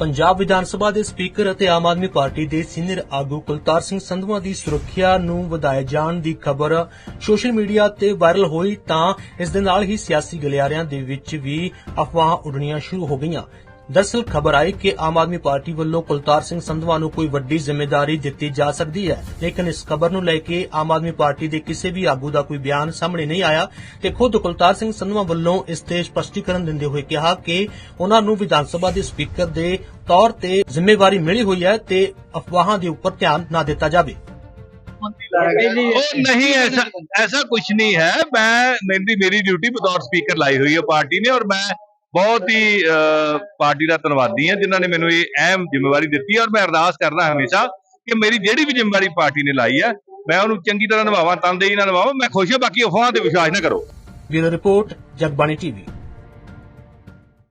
ਪੰਜਾਬ ਵਿਧਾਨ ਸਭਾ ਦੇ ਸਪੀਕਰ ਅਤੇ ਆਮ ਆਦਮੀ ਪਾਰਟੀ ਦੇ ਸੀਨੀਅਰ ਆਗੂ ਕੁਲਤਾਰ ਸਿੰਘ ਸੰਧਵਾ ਦੀ ਸੁਰੱਖਿਆ ਨੂੰ ਵਧਾਏ ਜਾਣ ਦੀ ਖਬਰ ਸੋਸ਼ਲ ਮੀਡੀਆ ਤੇ ਵਾਇਰਲ ਹੋਈ ਤਾਂ ਇਸ ਦੇ ਨਾਲ ਹੀ ਸਿਆਸੀ ਗਲਿਆਰਿਆਂ ਦੇ ਵਿੱਚ ਵੀ ਅਫਵਾਹਾਂ ਉੱਡਣੀਆਂ ਸ਼ੁਰੂ ਹੋ ਗਈਆਂ। ਦਰਅਸਲ ਖਬਰ ਆਈ ਕਿ ਆਮ ਆਦਮੀ ਪਾਰਟੀ ਵੱਲੋਂ ਕੁਲਤਾਰ ਸਿੰਘ ਸੰਧਵਾ ਨੂੰ ਕੋਈ ਵੱਡੀ ਜ਼ਿੰਮੇਵਾਰੀ ਦਿੱਤੀ ਜਾ ਸਕਦੀ ਹੈ। ਲੇਕਿਨ ਇਸ ਖਬਰ ਨੂੰ ਲੈ ਕੇ ਆਮ ਆਦਮੀ ਪਾਰਟੀ ਦੇ ਕਿਸੇ ਵੀ ਆਗੂ ਦਾ ਕੋਈ ਬਿਆਨ ਸਾਹਮਣੇ ਨਹੀਂ ਆਇਆ ਤੇ ਖੁਦ ਕੁਲਤਾਰ ਸਿੰਘ ਸੰਧਵਾ ਵੱਲੋਂ ਇਸ ਤੇ ਸਪਸ਼ਟੀਕਰਨ ਦਿੰਦੇ ਹੋਏ ਕਿਹਾ ਕਿ ਉਹਨਾਂ ਨੂੰ ਵਿਧਾਨ ਸਭਾ ਦੇ ਸਪੀਕਰ ਦੇ ਤੌਰ ਤੇ ਜ਼ਿੰਮੇਵਾਰੀ ਮਿਲੀ ਹੋਈ ਹੈ ਤੇ ਅਫਵਾਹਾਂ ਦੇ ਉੱਪਰ ਧਿਆਨ ਨਾ ਦਿੱਤਾ ਜਾਵੇ। ਉਹ ਨਹੀਂ, ਐਸਾ ਐਸਾ ਕੁਝ ਨਹੀਂ ਹੈ। ਮੈਂ ਮੇਰੀ ਮੇਰੀ ਡਿਊਟੀ ਬਤੌਰ ਸਪੀਕਰ ਲਾਈ ਹੋਈ ਹੈ ਪਾਰਟੀ ਨੇ ਔਰ ਮੈਂ ਬਹੁਤ ਹੀ ਅਹ, ਪਾਰਟੀ ਦਾ ਧੰਨਵਾਦੀ ਹਾਂ ਜਿਨ੍ਹਾਂ ਨੇ ਮੈਨੂੰ ਇਹ ਅਹਿਮ ਜ਼ਿੰਮੇਵਾਰੀ ਦਿੱਤੀ ਹੈ ਔਰ ਮੈਂ ਅਰਦਾਸ ਕਰਦਾ ਹਮੇਸ਼ਾ ਕਿ ਮੇਰੀ ਜਿਹੜੀ ਵੀ ਜ਼ਿੰਮੇਵਾਰੀ ਪਾਰਟੀ ਨੇ ਲਾਈ ਹੈ ਮੈਂ ਉਹਨੂੰ ਚੰਗੀ ਤਰ੍ਹਾਂ ਨਿਭਾਵਾਂ ਤਨਦੇਹੀ ਨਾਲ ਨਿਭਾਵਾਂ ਮੈਂ ਖੁਸ਼ ਹਾਂ ਬਾਕੀ ਅਫਵਾਹਾਂ ਤੇ ਵਿਸ਼ਵਾਸ ਨਾ ਕਰੋ। Bureau report Jagbani TV.